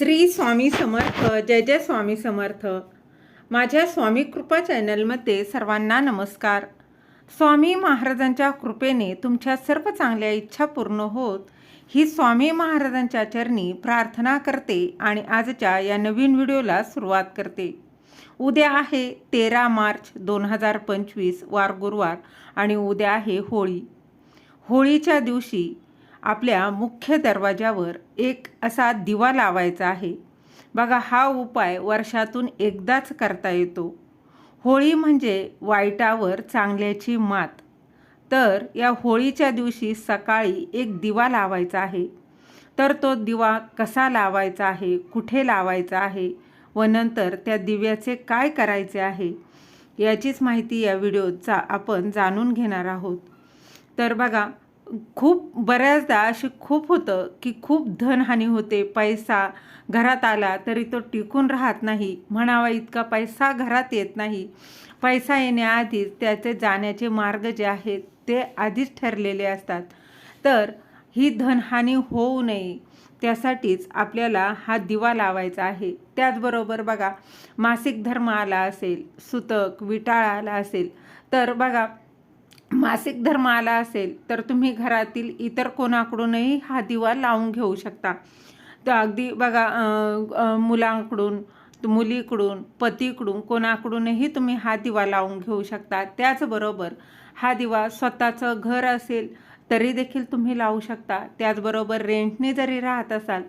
श्री स्वामी समर्थ जय जय स्वामी समर्थ. माझ्या स्वामी कृपा चॅनलमध्ये सर्वांना नमस्कार. स्वामी महाराजांच्या कृपेने तुमच्या सर्व चांगल्या इच्छा पूर्ण होत ही स्वामी महाराजांच्या चरणी प्रार्थना करते आणि आजच्या या नवीन व्हिडिओला सुरुवात करते. उद्या आहे तेरा मार्च दोन हजार पंचवीस वार गुरुवार आणि उद्या आहे होळी. होळीच्या दिवशी आपल्या मुख्य दरवाजावर एक असा दिवा लावायचा आहे. बघा हा उपाय वर्षातून एकदाच करता येतो. होळी म्हणजे वाईटावर चांगल्याची मात. तर या होळीच्या दिवशी सकाळी एक दिवा लावायचा आहे. तर तो दिवा कसा लावायचा आहे? कुठे लावायचा आहे? व नंतर त्या दिव्याचे काय करायचे आहे? याचीच माहिती या व्हिडिओचा आपण जाणून घेणार आहोत. तर बघा खूप बऱ्याचदा असे खूप होतं की खूप धनहानी होते पैसा घरात आला तरी तो टिकून राहत नाही. म्हणावा इतका पैसा घरात येत नाही. पैसा येण्याआधीच त्याचे जाण्याचे मार्ग जे आहेत ते आधीच ठरलेले असतात. तर ही धनहानी होऊ नये त्यासाठीच आपल्याला हा दिवा लावायचा आहे. त्याचबरोबर बघा मासिक धर्म आला असेल सुतक विटाळ आला असेल तर बघा मासिक धर्म आला असेल तर तुम्ही घरातील इतर कोणाकडूनही हा दिवा लावून घेऊ शकता. तर अगदी बघा मुलांकडून मुलीकडून पतीकडून कोणाकडूनही तुम्ही हा दिवा लावून घेऊ शकता. त्याचबरोबर हा दिवा स्वतःचं घर असेल तरी देखील तुम्ही लावू शकता. त्याचबरोबर रेंटने जरी राहत असाल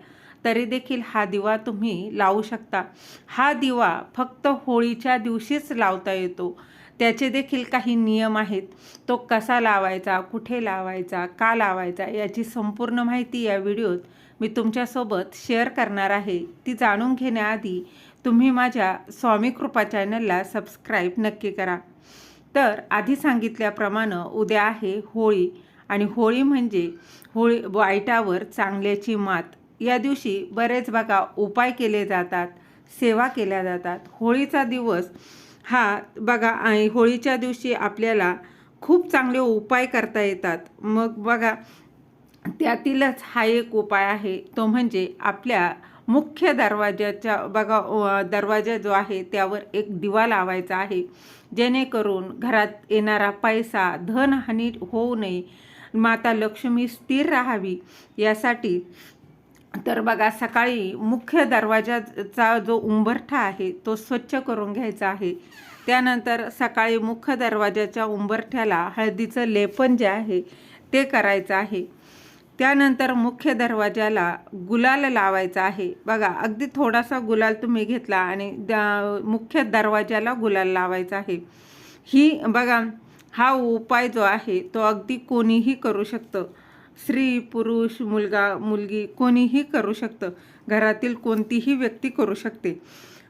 तरी देखील हा दिवा तुम्ही लावू शकता. हा दिवा फक्त होळीच्या दिवशीच लावता येतो. त्याचे देखील काही नियम आहेत. तो कसा लावायचा कुठे लावायचा का लावायचा याची संपूर्ण माहिती या व्हिडिओत मी तुमच्यासोबत शेअर करणार आहे. ती जाणून घेण्याआधी तुम्ही माझ्या स्वामी कृपा चॅनलला सबस्क्राईब नक्की करा. तर आधी सांगितल्याप्रमाणे उद्या आहे होळी आणि होळी म्हणजे होळी वाईटावर चांगल्याची मात. या दिवशी बरेच बघा उपाय केले जातात सेवा केल्या जातात. होळीचा दिवस हा बघा आणि होळीच्या दिवशी आपल्याला खूप चांगले उपाय करता येतात. मग बघा त्यातीलच हा एक उपाय आहे. तो म्हणजे आपल्या मुख्य दरवाजाच्या बघा दरवाजा जो आहे त्यावर एक दिवा लावायचा आहे. जेणेकरून घरात येणारा पैसा धनहानी होऊ नये. माता लक्ष्मी स्थिर राहावी. यासाठी तर बघा सकाळी मुख्य दरवाजाचा जो उंबरठा आहे तो स्वच्छ करून घ्यायचा आहे. त्यानंतर सकाळी मुख्य दरवाजाच्या उंबरठ्याला हळदीचं लेपन जे आहे ते करायचं आहे. त्यानंतर मुख्य दरवाजाला गुलाल लावायचा आहे. बघा अगदी थोडासा गुलाल तुम्ही घेतला आणि द- मुख्य दरवाजाला गुलाल लावायचा आहे. ही बघा हा उपाय जो आहे तो अगदी कोणीही करू शकतं. स्त्री पुरुष मुलगा मुलगी कोणीही करू शकतं. घरातील कोणतीही व्यक्ती करू शकते.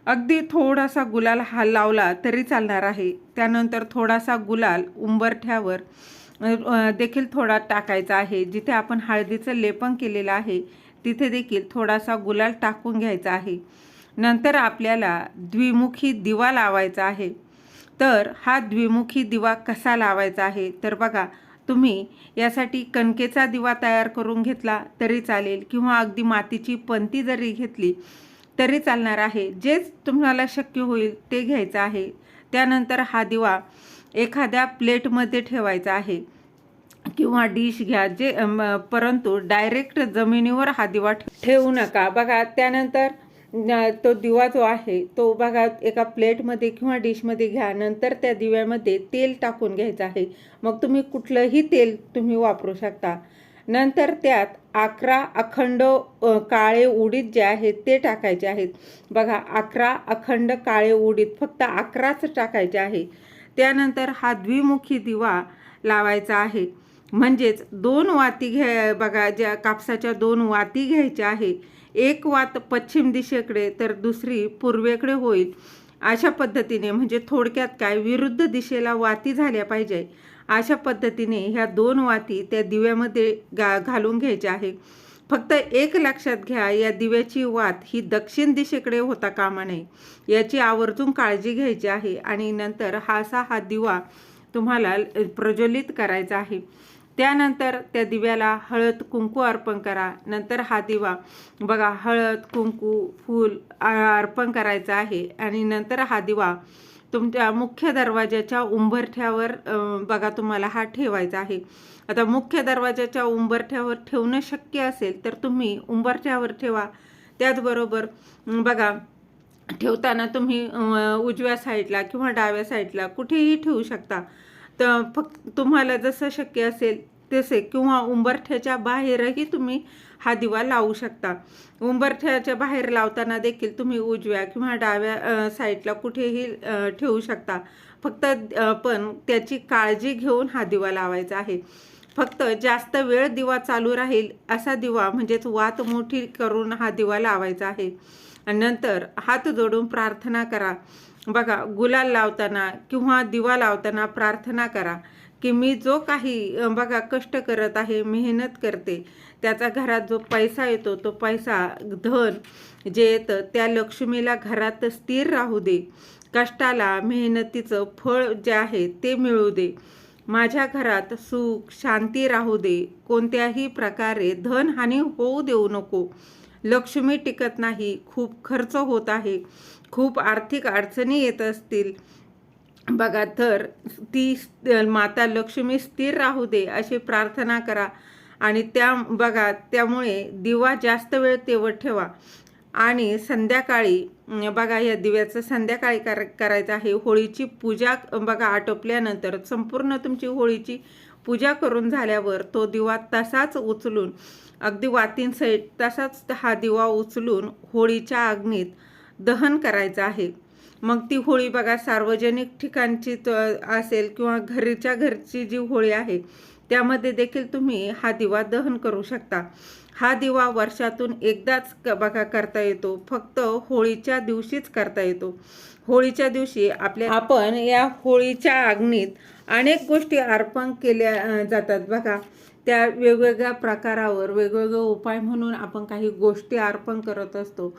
अगदी थोडासा गुलाल हा लावला तरी चालणार आहे. त्यानंतर थोडासा गुलाल उंबरठ्यावर देखील थोडा टाकायचा आहे. जिथे आपण हळदीचं लेपन केलेलं आहे तिथे देखील थोडासा गुलाल टाकून घ्यायचा आहे. नंतर आपल्याला द्विमुखी दिवा लावायचा आहे. तर हा द्विमुखी दिवा कसा लावायचा आहे? तर बघा तुम्ही यासाठी कणकेचा दिवा तयार करून घेतला तरी चालेल किंवा अगदी मातीची पंती जरी घेतली तरी चालणार आहे. जेच तुम्हाला शक्य होईल ते घ्यायचं आहे. त्यानंतर हा दिवा एखाद्या प्लेटमध्ये ठेवायचा आहे किंवा डिश घ्या जे परंतु डायरेक्ट जमिनीवर हा दिवा ठेवू नका. बघा त्यानंतर तो दिवा जो आहे तो बघा एका प्लेटमध्ये किंवा डिशमध्ये घ्या नंतर त्या दिव्यामध्ये तेल टाकून घ्यायचं आहे. मग तुम्ही कुठलंही तेल तुम्ही वापरू शकता. नंतर त्यात अकरा अखंड काळे उडीद जे आहेत ते टाकायचे आहेत. बघा अकरा अखंड काळे उडीद फक्त अकराच टाकायचे आहे. त्यानंतर हा द्विमुखी दिवा लावायचा आहे. म्हणजेच दोन वाती घ्या बघा ज्या कापसाच्या दोन वाती घ्यायच्या आहे. एक वात पश्चिम दिशेकडे तर दुसरी पूर्वेकडे होईल. अशा पद्धतीने म्हणजे थोडक्यात काय विरुद्ध दिशेला वाती झाल्या पाहिजे. अशा पद्धतीने ह्या दोन वाती त्या दिव्यामध्ये गा घालून घ्यायच्या आहे फक्त एक लक्षात घ्या या दिव्याची वात ही दक्षिण दिशेकडे होता कामा नये. याची आवर्जून काळजी घ्यायची आहे आणि नंतर हा असा हा दिवा तुम्हाला प्रज्वलित करायचा आहे. त्यानंतर त्या दिव्याला हळद कुंकू अर्पण करा. नंतर हा दिवा. बघा हळद कुंकू फूल अर्पण करायचा आहे. आणि नंतर हा दिवा तुमच्या मुख्य दरवाजाच्या उंबरठ्यावर बघा तुम्हाला हा ठेवायचा आहे. आता मुख्य दरवाजाच्या उंबरठ्यावर ठेवणं शक्य असेल तर तुम्ही उंबरठ्यावर ठेवा. त्याचबरोबर बघा ठेवताना तुम्ही उजव्या साईडला किंवा डाव्या साईडला कुठेही ठेवू शकता. तर फक्त तुम्हाला जसं शक्य असेल तसे किंवा उंबरठ्याच्या बाहेरही तुम्ही हा दिवा लावू शकता. उंबरठ्याच्या बाहेर लावताना देखील तुम्ही उजव्या किंवा डाव्या साईडला कुठेही ठेवू शकता. फक्त पण त्याची काळजी घेऊन हा दिवा लावायचा आहे. फक्त जास्त वेळ दिवा चालू राहील असा दिवा म्हणजेच वात मोठी करून हा दिवा लावायचा आहे. नंतर हात जोडून प्रार्थना करा. बघा गुलाल लावताना किंवा दिवा लावताना प्रार्थना करा की मी जो काही बघा कष्ट करत आहे मेहनत करते त्याचा घरात जो पैसा येतो तो पैसा धन जे येतं त्या लक्ष्मीला घरात स्थिर राहू दे. कष्टाला मेहनतीचं फळ जे आहे ते मिळू दे. माझ्या घरात सुख शांती राहू दे. कोणत्याही प्रकारे धनहानी होऊ देऊ नको. लक्ष्मी टिकत नाही खूप खर्च होत आहे. खूप आर्थिक अडचणी येत असतील. बघा तर ती माता लक्ष्मी स्थिर राहू दे अशी प्रार्थना करा. आणि त्या बघा त्यामुळे दिवा जास्त वेळ तेवत ठेवा. आणि संध्याकाळी बघा या दिव्याचं संध्याकाळी कर करायचं आहे. होळीची पूजा बघा आटोपल्यानंतर संपूर्ण तुमची होळीची पूजा करून झाल्यावर तो दिवा तसाच उचलून अगदी वातींसहित तसाच हा दिवा उचलून होळीच्या अग्नीत दहन करायचं आहे. मग ती होळी बघा सार्वजनिक ठिकाणची असेल किंवा घरीच्या घरची जी होळी आहे त्यामध्ये देखील तुम्ही हा दिवा दहन करू शकता. हा दिवा वर्षातून एकदाच क- बघा करता येतो. फक्त होळीच्या दिवशीच करता येतो. होळीच्या दिवशी आपल्या आपण या होळीच्या अग्नीत अनेक गोष्टी अर्पण केल्या जातात बघा. त्या वेगवेगळ्या प्रकारावर वेगवेगळे उपाय म्हणून आपण काही गोष्टी अर्पण करत असतो.